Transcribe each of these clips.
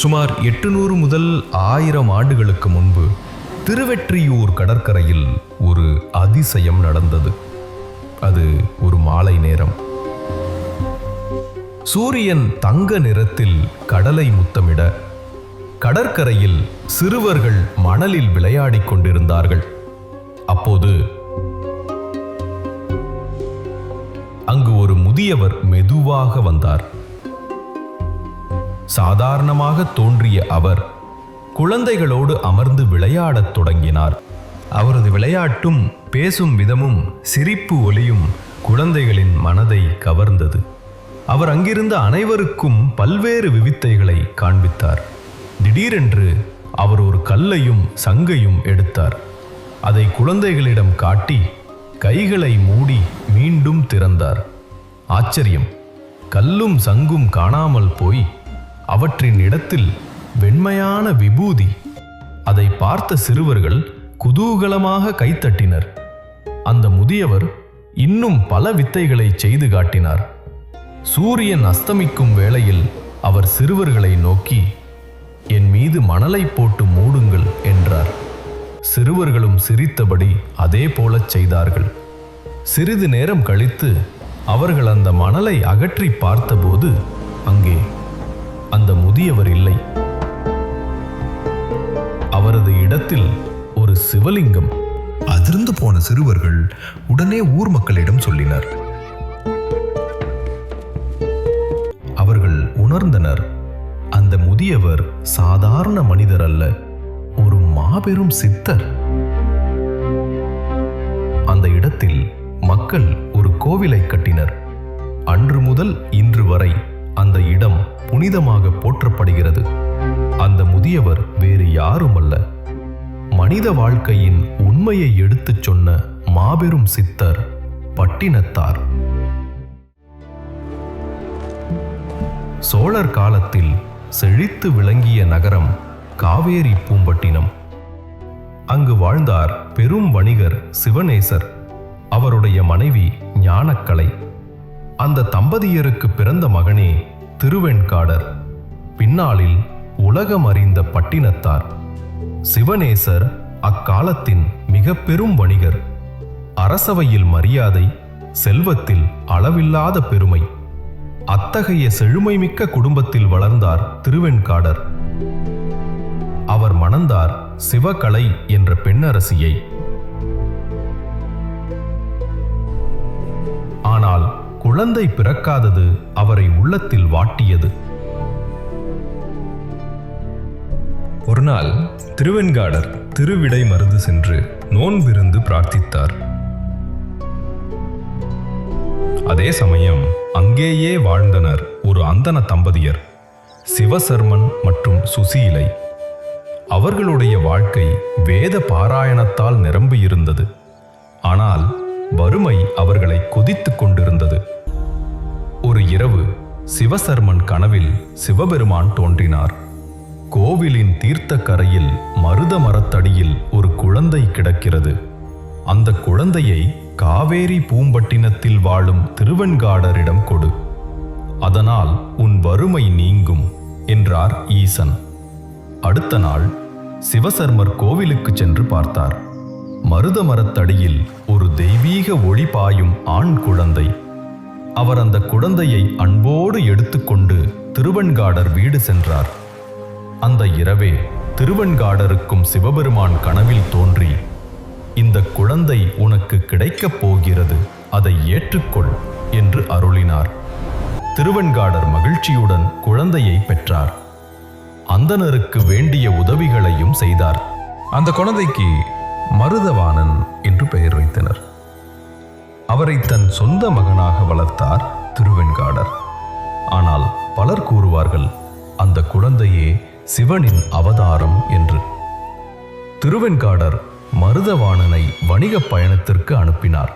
சுமார் எட்டுநூறு முதல் ஆயிரம் ஆண்டுகளுக்கு முன்பு திருவெற்றியூர் கடற்கரையில் ஒரு அதிசயம் நடந்தது. அது ஒரு மாலை நேரம். சூரியன் தங்க நிறத்தில் கடலை முத்தமிட கடற்கரையில் சிறுவர்கள் மணலில் விளையாடிக் கொண்டிருந்தார்கள். அப்போது அங்கு ஒரு முதியவர் மெதுவாக வந்தார். சாதாரணமாக தோன்றிய அவர் குழந்தைகளோடு அமர்ந்து விளையாடத் தொடங்கினார். அவரது விளையாட்டும் பேசும் விதமும் சிரிப்பு ஒலியும் குழந்தைகளின் மனதை கவர்ந்தது. அவர் அங்கிருந்த அனைவருக்கும் பல்வேறு விவித்தைகளை காண்பித்தார். திடீரென்று அவர் ஒரு கல்லையும் சங்கையும் எடுத்தார். அதை குழந்தைகளிடம் காட்டி கைகளை மூடி மீண்டும் திறந்தார். ஆச்சரியம். கல்லும் சங்கும் காணாமல் போய் அவற்றின் இடத்தில் வெண்மையான விபூதி. அதை பார்த்த சிறுவர்கள் குதூகலமாக கைத்தட்டினர். அந்த முதியவர் இன்னும் பல வித்தைகளை செய்து காட்டினார். சூரியன் அஸ்தமிக்கும் வேளையில் அவர் சிறுவர்களை நோக்கி என் மீது மணலை போட்டு மூடுங்கள் என்றார். சிறுவர்களும் சிரித்தபடி அதே போலச் செய்தார்கள். சிறிது நேரம் கழித்து அவர்கள் அந்த மணலை அகற்றி பார்த்தபோது முதியவர் இல்லை. அவரது இடத்தில் ஒரு சிவலிங்கம். அதிர்ந்து போன சிறுவர்கள் உடனே ஊர் மக்களிடம் சொல்லினர். அவர்கள் உணர்ந்தனர் அந்த முதியவர் சாதாரண மனிதர் அல்ல ஒரு மாபெரும் சித்தர். அந்த இடத்தில் மக்கள் ஒரு கோவிலை கட்டினர். அன்று முதல் இன்று வரை அந்த இடம் புனிதமாக போற்றப்படுகிறது. அந்த முதியவர் வேறு யாரும் அல்ல மனித வாழ்க்கையின் உண்மையை எடுத்துச் சொன்ன மாபெரும் சித்தர் பட்டினத்தார். சோழர் காலத்தில் செழித்து விளங்கிய நகரம் காவேரி பூம்பட்டினம். அங்கு வாழ்ந்தார் பெரும் வணிகர் சிவநேசர் அவருடைய மனைவி ஞானக்கலை. அந்த தம்பதியருக்கு பிறந்த மகனே திருவெண்காடர். பின்னாளில் உலகம் அறிந்த பட்டினத்தார். சிவநேசர் அக்காலத்தின் மிக பெரும் வணிகர். அரசவையில் மரியாதை செல்வத்தில் அளவில்லாத பெருமை. அத்தகைய செழுமைமிக்க குடும்பத்தில் வளர்ந்தார் திருவெண்காடர். அவர் மணந்தார் சிவகலை என்ற பெண்ணரசியை. ஆனால் குழந்தை பிறக்காதது அவரை உள்ளத்தில் வாட்டியது. ஒரு நாள் திருவெண்காடர் திருவிடை மருந்து சென்று நோன்பிருந்து பிரார்த்தித்தார். அதே சமயம் அங்கேயே வாழ்ந்தனர் ஒரு அந்தன தம்பதியர் சிவசர்மன் மற்றும் சுசீலை. அவர்களுடைய வாழ்க்கை வேத பாராயணத்தால் நிரம்பியிருந்தது. ஆனால் வறுமை அவர்களை கொதித்துக் கொண்டிருந்தது. ஒரு இரவு சிவசர்மன் கனவில் சிவபெருமான் தோன்றினார். கோவிலின் தீர்த்த கரையில் மருத மரத்தடியில் ஒரு குழந்தை கிடக்கிறது. அந்த குழந்தையை காவேரி பூம்பட்டினத்தில் வாழும் திருவெண்காடரிடம் கொடு. அதனால் உன் வறுமை நீங்கும் என்றார் ஈசன். அடுத்த நாள் சிவசர்மர் கோவிலுக்கு சென்று பார்த்தார். மருத மரத்தடியில் ஒரு தெய்வீக ஒளி பாயும் ஆண் குழந்தை. அவர் அந்த குழந்தையை அன்போடு எடுத்துக்கொண்டு திருவெண்காடர் வீடு சென்றார். அந்த இரவே திருவெண்காடருக்கும் சிவபெருமான் கனவில் தோன்றி இந்த குழந்தை உனக்கு கிடைக்கப் போகிறது அதை ஏற்றுக்கொள் என்று அருளினார். திருவெண்காடர் மகிழ்ச்சியுடன் குழந்தையை பெற்றார். அந்தணருக்கு வேண்டிய உதவிகளையும் செய்தார். அந்த குழந்தைக்கு மருதவாணன் என்று பெயர் வைத்தனர். அவரை தன் சொந்த மகனாக வளர்த்தார் திருவெண்காடர். ஆனால் பலர் கூறுவார்கள் அந்த குழந்தையே சிவனின் அவதாரம் என்று. திருவெண்காடர் மருதவாணனை வணிகப் பயணத்திற்கு அனுப்பினார்.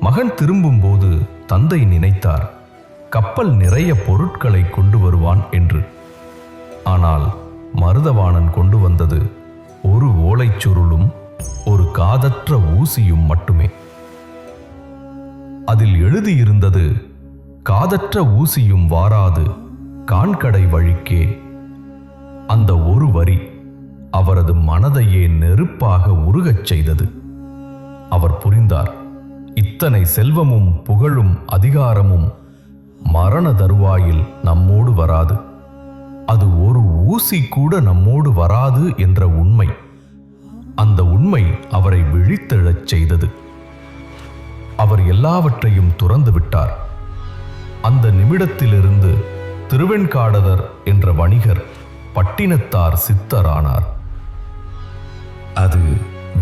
மகன் திரும்பும்போது தந்தை நினைத்தார் கப்பல் நிறைய பொருட்களை கொண்டு வருவான் என்று. ஆனால் மருதவாணன் கொண்டு வந்தது ஒரு ஓலைச் சுருளும் ஒரு காதற்ற ஊசியும் மட்டுமே. அதில் எழுதியிருந்தது காதற்ற ஊசியும் வாராது கான்கடை வழிக்கே. அந்த ஒரு வரி அவரது மனதையே நெருப்பாக உருகச் செய்தது. அவர் புரிந்தார் இத்தனை செல்வமும் புகழும் அதிகாரமும் மரண தருவாயில் நம்மோடு வராது. அது ஒரு ஊசி கூட நம்மோடு வராது என்ற உண்மை. அந்த உண்மை அவரை விழித்தெழச் செய்தது. அவர் எல்லாவற்றையும் துறந்து விட்டார். அந்த நிமிடத்திலிருந்து திருவெண்காடதர் என்ற வணிகர் பட்டினத்தார் சித்தரானார். அது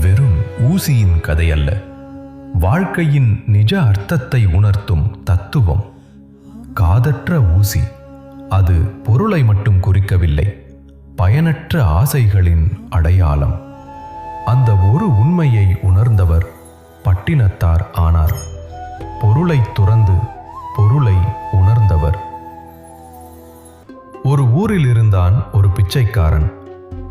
வெறும் ஊசியின் கதையல்ல. வாழ்க்கையின் நிஜ அர்த்தத்தை உணர்த்தும் தத்துவம். காதற்ற ஊசி. அது பொருளை மட்டும் குறிக்கவில்லை பயனற்ற ஆசைகளின் அடையாளம். அந்த ஒரு உண்மையை உணர்ந்தவர் பட்டினத்தார் ஆனார். பொருளை துறந்து பொருளை உணர்ந்தவர். ஒரு ஊரில் இருந்தான் ஒரு பிச்சைக்காரன்.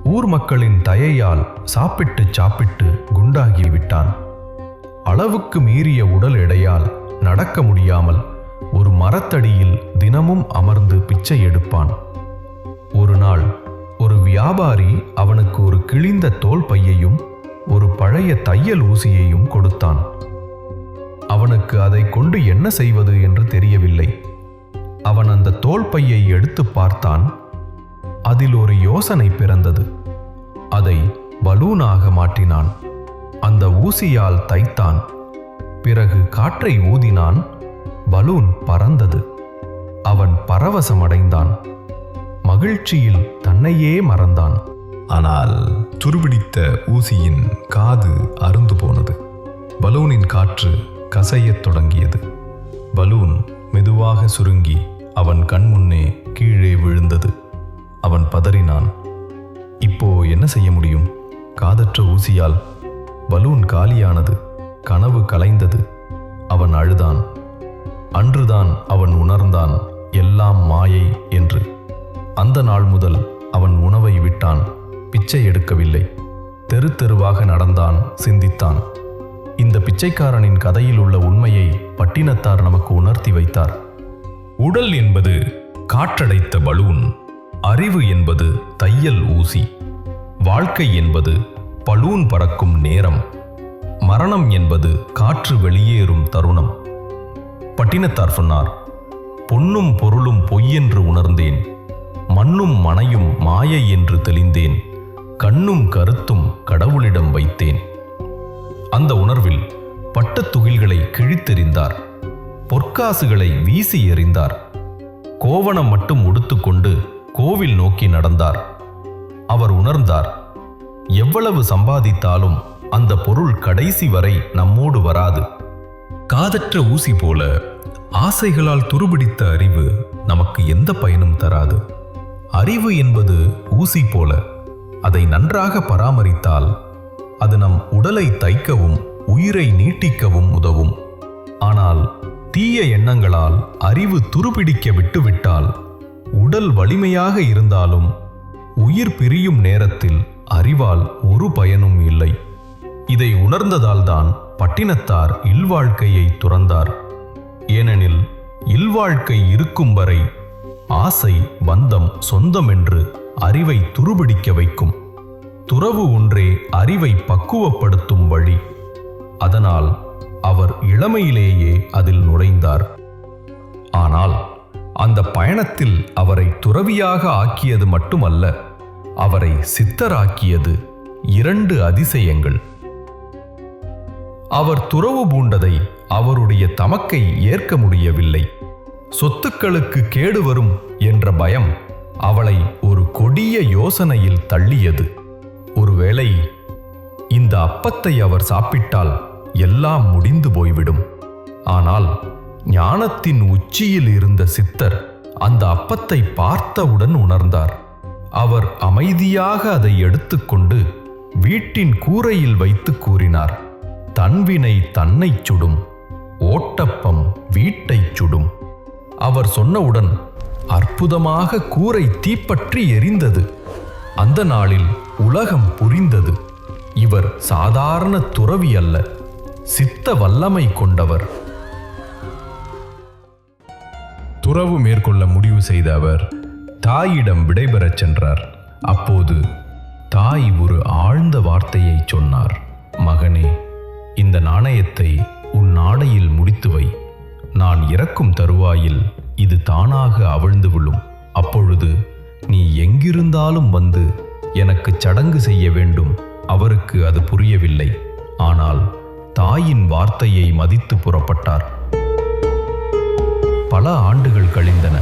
ஊர் மக்களின் தயையால் சாப்பிட்டு சாப்பிட்டு குண்டாகி விட்டான். அளவுக்கு மீறிய உடல் எடையால் நடக்க முடியாமல் ஒரு மரத்தடியில் தினமும் அமர்ந்து பிச்சை எடுப்பான். ஒரு நாள் ஒரு வியாபாரி அவனுக்கு ஒரு கிழிந்த தோல் பையையும் ஒரு பழைய தையல் ஊசியையும் கொடுத்தான். அவனுக்கு அதை கொண்டு என்ன செய்வது என்று தெரியவில்லை. அவன் அந்த தோல் பையை எடுத்து பார்த்தான். அதில் ஒரு யோசனை பிறந்தது. அதை பலூனாக மாற்றினான். அந்த ஊசியால் தைத்தான். பிறகு காற்றை ஊதினான். பலூன் பறந்தது. அவன் பரவசமடைந்தான். மகிழ்ச்சியில் தன்னையே மறந்தான். ஆனால் துருபிடித்த ஊசியின் காது அருந்து போனது. பலூனின் காற்று கசையத் தொடங்கியது. பலூன் மெதுவாக சுருங்கி அவன் கண்முன்னே கீழே விழுந்தது. அவன் பதறினான். இப்போ என்ன செய்ய முடியும்? காதற்ற ஊசியால். பலூன் காலியானது கனவு கலைந்தது. அவன் அழுதான். அன்றுதான் அவன் உணர்ந்தான் எல்லாம் மாயை என்று. அந்த நாள் முதல் அவன் உணவை விட்டான் பிச்சை எடுக்கவில்லை. தெரு தெருவாக நடந்தான் சிந்தித்தான். இந்த பிச்சைக்காரனின் கதையில் உள்ள உண்மையை பட்டினத்தார் நமக்கு உணர்த்தி வைத்தார். உடல் என்பது காற்றடைத்த பலூன் அறிவு என்பது தையல் ஊசி வாழ்க்கை என்பது பலூன் பறக்கும் நேரம் மரணம் என்பது காற்று வெளியேறும் தருணம். பட்டினத்தார் சொன்னார் பொன்னும் பொருளும் பொய்யென்று உணர்ந்தேன் மண்ணும் மனையும் மாயை என்று தெளிந்தேன் கண்ணும் கருத்தும் கடவுளிடம் வைத்தேன். அந்த உணர்வில் பட்டத் துகில்களை கிழித்தெறிந்தார் பொற்காசுகளை வீசி எறிந்தார் கோவணம் மட்டும் உடுத்துக்கொண்டு கோவில் நோக்கி நடந்தார். அவர் உணர்ந்தார் எவ்வளவு சம்பாதித்தாலும் அந்த பொருள் கடைசி வரை நம்மோடு வராது. காதற்ற ஊசி போல ஆசைகளால் துருபிடித்த அறிவு நமக்கு எந்த பயனும் தராது. அறிவு என்பது ஊசி போல அதை நன்றாக பராமரித்தால் அது நம் உடலை தைக்கவும் உயிரை நீட்டிக்கவும் உதவும். ஆனால் தீய எண்ணங்களால் அறிவு துருபிடிக்க விட்டுவிட்டால் உடல் வலிமையாக இருந்தாலும் உயிர் பிரியும் நேரத்தில் அறிவால் ஒரு பயனும் இல்லை. இதை உணர்ந்ததால்தான் பட்டினத்தார் இல்வாழ்க்கையை துறந்தார். ஏனெனில் இல்வாழ்க்கை இருக்கும் வரை ஆசை பந்தம் சொந்தம் என்று அறிவை துருபிடிக்க வைக்கும். துறவு ஒன்றே அறிவை பக்குவப்படுத்தும் வழி. அதனால் அவர் இளமையிலேயே அதில் நுழைந்தார். ஆனால் அந்த பயணத்தில் அவரை துறவியாக ஆக்கியது மட்டுமல்ல அவரை சித்தராக்கியது இரண்டு அதிசயங்கள். அவர் துறவு பூண்டதை அவருடைய தமக்கை ஏற்க முடியவில்லை. சொத்துக்களுக்கு கேடு வரும் என்ற பயம் அவளை ஒரு கொடிய யோசனையில் தள்ளியது. ஒருவேளை இந்த அப்பத்தை அவர் சாப்பிட்டால் எல்லாம் முடிந்து போய்விடும். ஆனால் ஞானத்தின் உச்சியில் இருந்த சித்தர் அந்த அப்பத்தை பார்த்தவுடன் உணர்ந்தார். அவர் அமைதியாக அதை எடுத்துக்கொண்டு வீட்டின் கூரையில் வைத்து கூறினார். தன்வினை தன்னைச் சுடும் ஓட்டப்பம் வீட்டைச் சுடும். அவர் சொன்னவுடன் அற்புதமாக கூரை தீப்பற்றி எரிந்தது. அந்த நாளில் உலகம் புரிந்தது. இவர் சாதாரண துறவி அல்ல சித்த வல்லமை கொண்டவர். துறவு மேற்கொள்ள முடிவு செய்த அவர் தாயிடம் விடைபெறச் சென்றார். அப்போது தாய் ஒரு ஆழ்ந்த வார்த்தையை சொன்னார். மகனே இந்த நாணயத்தை உன் நாடையில் முடித்து வை. நான் இறக்கும் தருவாயில் இது தானாக அவிழ்ந்து விழும். அப்பொழுது நீ எங்கிருந்தாலும் வந்து எனக்கு சடங்கு செய்ய வேண்டும். அவருக்கு அது புரியவில்லை. ஆனால் தாயின் வார்த்தையை மதித்து புறப்பட்டார். பல ஆண்டுகள் கழிந்தன.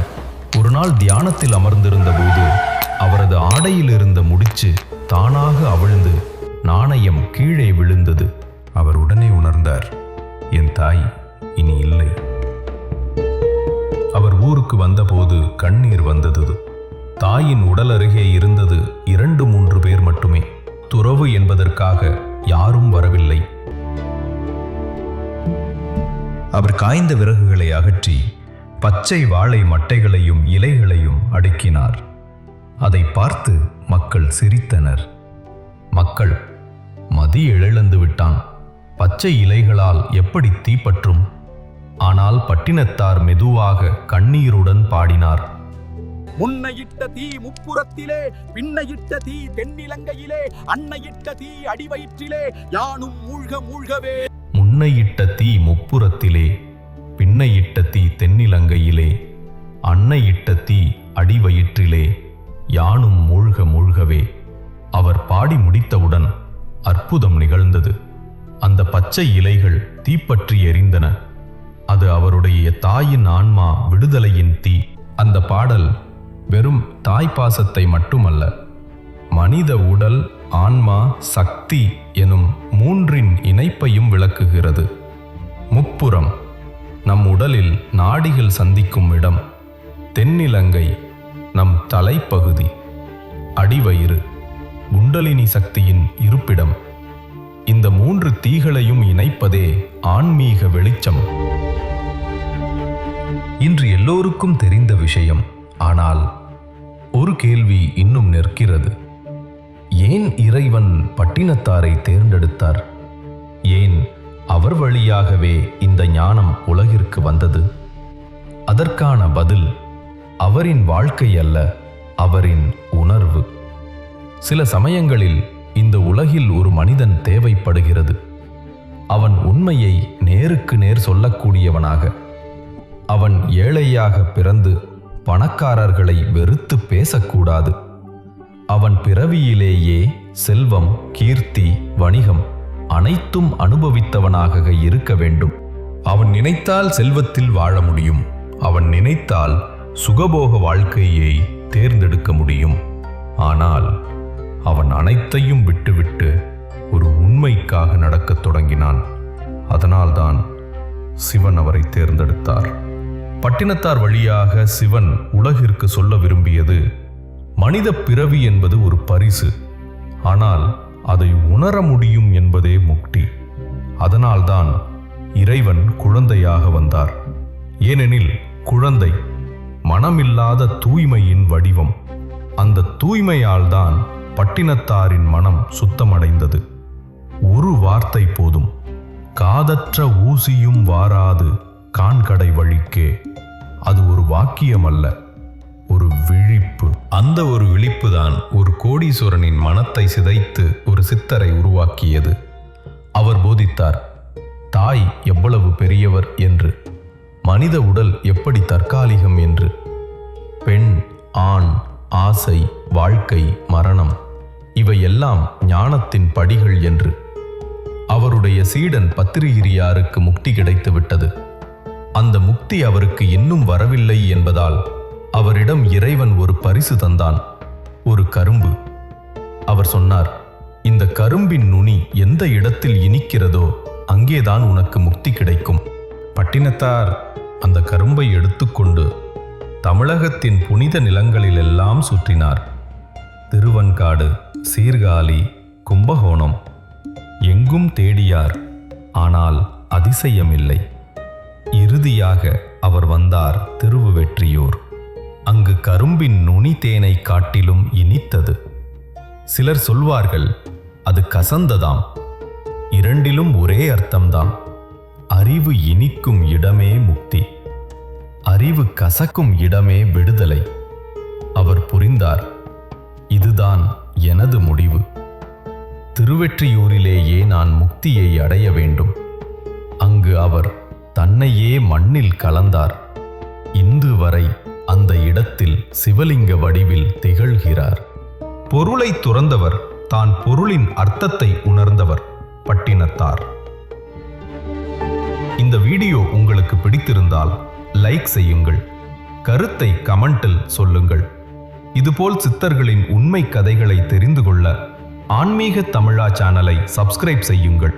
ஒரு நாள் தியானத்தில் அமர்ந்திருந்த போது அவரது ஆடையில் இருந்த முடிச்சு தானாக அவிழ்ந்து நாணயம் கீழே விழுந்தது. அவர் உடனே உணர்ந்தார் என் தாய் இனி இல்லை. அவர் ஊருக்கு வந்தபோது கண்ணீர் வந்தது. தாயின் உடல் அருகே இருந்தது இரண்டு மூன்று பேர் மட்டுமே. துறவு என்பதற்காக யாரும் வரவில்லை. அவர் காய்ந்த விறகுகளை அகற்றி பச்சை வாழை மட்டைகளையும் இலைகளையும் அடுக்கினார். அதை பார்த்து மக்கள் சிரித்தனர். மக்கள் மதி எழுந்து விட்டான். பச்சை இலைகளால் எப்படி தீப்பற்றும் ஆனால் பட்டினத்தார் மெதுவாக கண்ணீருடன் பாடினார். முன்னையிட்ட தீ முப்புறத்திலே பின்னையிட்ட தீ தென்னிலங்கையிலே அன்னையிட்ட தீ அடிவயிற்றிலே யானும் மூழ்க மூழ்கவே. முன்னையிட்ட தீ முப்புறத்திலே பின்னையிட்ட தீ தென்னிலங்கையிலே அன்னையிட்ட தீ அடிவயிற்றிலே யானும் மூழ்க மூழ்கவே. அவர் பாடி முடித்தவுடன் அற்புதம் நிகழ்ந்தது. அந்த பச்சை இலைகள் தீப்பற்றி எரிந்தன. அது அவருடைய தாயின் ஆன்மா விடுதலையின் தீ. அந்த பாடல் வெறும் தாய் பாசத்தை மட்டுமல்ல மனித உடல் ஆன்மா சக்தி எனும் மூன்றின் இணைப்பையும் விளக்குகிறது. முப்புறம் நம் உடலில் நாடிகள் சந்திக்கும் இடம். தென்னிலங்கை நம் தலைப்பகுதி. அடிவயிறு குண்டலினி சக்தியின் இருப்பிடம். இந்த மூன்று தீகளையும் இணைப்பதே ஆன்மீக வெளிச்சம். இன்று எல்லோருக்கும் தெரிந்த விஷயம் ஆனால் ஒரு கேள்வி இன்னும் நிற்கிறது. ஏன் இறைவன் பட்டினத்தாரை தேர்ந்தெடுத்தார்? ஏன் அவர் வழியாகவே இந்த ஞானம் உலகிற்கு வந்தது? அதற்கான பதில் அவரின் வாழ்க்கை அல்ல அவரின் உணர்வு. சில சமயங்களில் இந்த உலகில் ஒரு மனிதன் தேவைப்படுகிறது. அவன் உண்மையை நேருக்கு நேர் சொல்லக்கூடியவனாக. அவன் ஏழையாக பிறந்து பணக்காரர்களை வெறுத்து பேசக்கூடாது. அவன் பிறவியிலேயே செல்வம் கீர்த்தி வணிகம் அனைத்தும் அனுபவித்தவனாக இருக்க வேண்டும். அவன் நினைத்தால் செல்வத்தில் வாழ முடியும். அவன் நினைத்தால் சுகபோக வாழ்க்கையை தேர்ந்தெடுக்க முடியும். ஆனால் அவன் அனைத்தையும் விட்டுவிட்டு ஒரு உண்மைக்காக நடக்கத் தொடங்கினான். அதனால்தான் சிவன் அவரை தேர்ந்தெடுத்தார். பட்டினத்தார் வழியாக சிவன் உலகிற்கு சொல்ல விரும்பியது மனித பிறவி என்பது ஒரு பரிசு. ஆனால் அதை உணர முடியும் என்பதே முக்தி. அதனால்தான் இறைவன் குழந்தையாக வந்தார். ஏனெனில் குழந்தை மனமில்லாத தூய்மையின் வடிவம். அந்த தூய்மையால்தான் பட்டினத்தாரின் மனம் சுத்தமடைந்தது. ஒரு வார்த்தை போதும். காதற்ற ஊசியும் வாராது கான்கடை வழிக்கே. அது ஒரு வாக்கியம் அல்ல ஒரு விழிப்பு. அந்த ஒரு விழிப்பு தான் ஒரு கோடீஸ்வரனின் மனத்தை சிதைத்து ஒரு சித்தரை உருவாக்கியது. அவர் போதித்தார் தாய் எவ்வளவு பெரியவர் என்று. மனித உடல் எப்படி தற்காலிகம் என்று. பெண் ஆண் ஆசை வாழ்க்கை மரணம். இவையெல்லாம் ஞானத்தின் படிகள் என்று. அவருடைய சீடன் பத்திரிகிரியாருக்கு முக்தி கிடைத்து விட்டது அந்த முக்தி அவருக்கு இன்னும் வரவில்லை என்பதால் அவரிடம் இறைவன் ஒரு பரிசு தந்தான் ஒரு கரும்பு. அவர் சொன்னார் இந்த கரும்பின் நுனி எந்த இடத்தில் இனிக்கிறதோ அங்கேதான் உனக்கு முக்தி கிடைக்கும். பட்டினத்தார் அந்த கரும்பை எடுத்துக்கொண்டு தமிழகத்தின் புனித நிலங்களிலெல்லாம் சுற்றினார். திருவன்காடு சீர்காழி கும்பகோணம். எங்கும் தேடியார் ஆனால் அதிசயமில்லை. இறுதியாக அவர் வந்தார் திருவுவெற்றியூர். அங்கு கரும்பின் நுனி தேனை காட்டிலும் இனித்தது. சிலர் சொல்வார்கள் அது கசந்ததாம். இரண்டிலும் ஒரே அர்த்தம்தான். அறிவு இனிக்கும் இடமே முக்தி. அறிவு கசக்கும் இடமே விடுதலை. அவர் புரிந்தார் இதுதான் எனது முடிவு. திருவெற்றியூரிலேயே நான் முக்தியை அடைய வேண்டும். அங்கு அவர் தன்னையே மண்ணில் கலந்தார். இன்று வரை அந்த இடத்தில் சிவலிங்க வடிவில் திகழ்கிறார். பொருளை துறந்தவர் தான் பொருளின் அர்த்தத்தை உணர்ந்தவர் பட்டினத்தார். இந்த வீடியோ உங்களுக்கு பிடித்திருந்தால் லைக் செய்யுங்கள். கருத்தை கமெண்டில் சொல்லுங்கள். இதுபோல் சித்தர்களின் உண்மை கதைகளை தெரிந்து கொள்ள ஆன்மீக தமிழா சேனலை சப்ஸ்கிரைப் செய்யுங்கள்.